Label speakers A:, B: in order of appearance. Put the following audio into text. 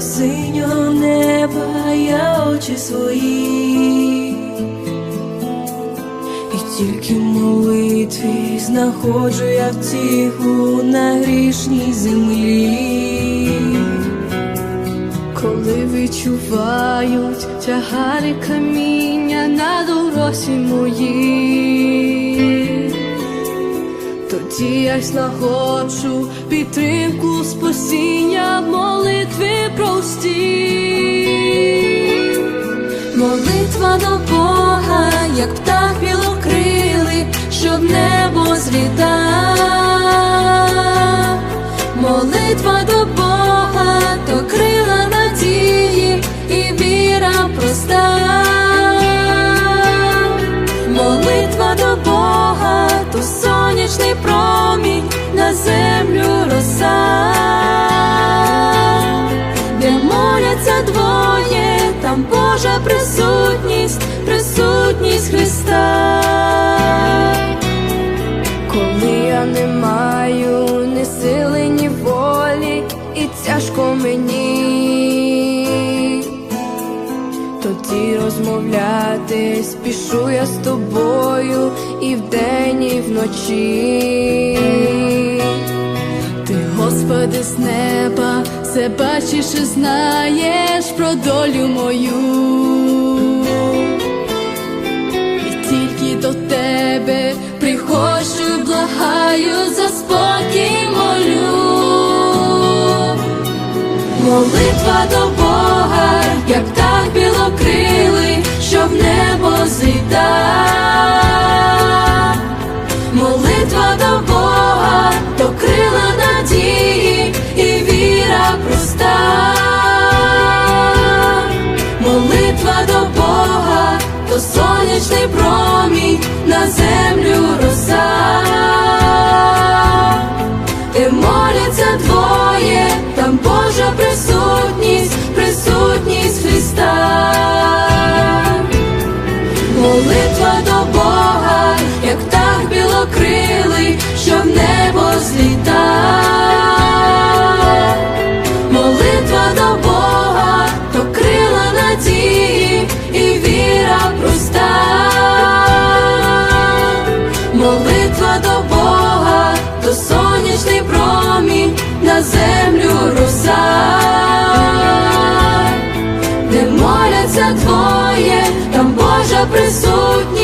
A: синього неба я очі свої, і тільки в молитві знаходжу я втіху на грішній землі,
B: коли відчувають тягари каміння на доросі моїй тоді я знаходжу підтримку спасіння в молитві простій.
A: Молитва до Бога, як птах білокрилий, що в небо злітав. Молитва до Бога, то крила надії і віра проста. Молитва до Бога, Божа присутність, присутність Христа.
B: Коли я не маю ні сили, ні волі, і тяжко мені, тоді розмовляти спішу я з тобою і вдень, і вночі. Господи, з неба, все бачиш і знаєш про долю мою. І тільки до тебе приходжу, благаю, за спокій молю.
A: Молитва до Бога, як птах білокрилий, що в небо зліта. Молитва на землю роса. Де моляться двоє, Молитва до Бога, то сонячний промінь на землю роса. Де моляться двоє, там Божа присутність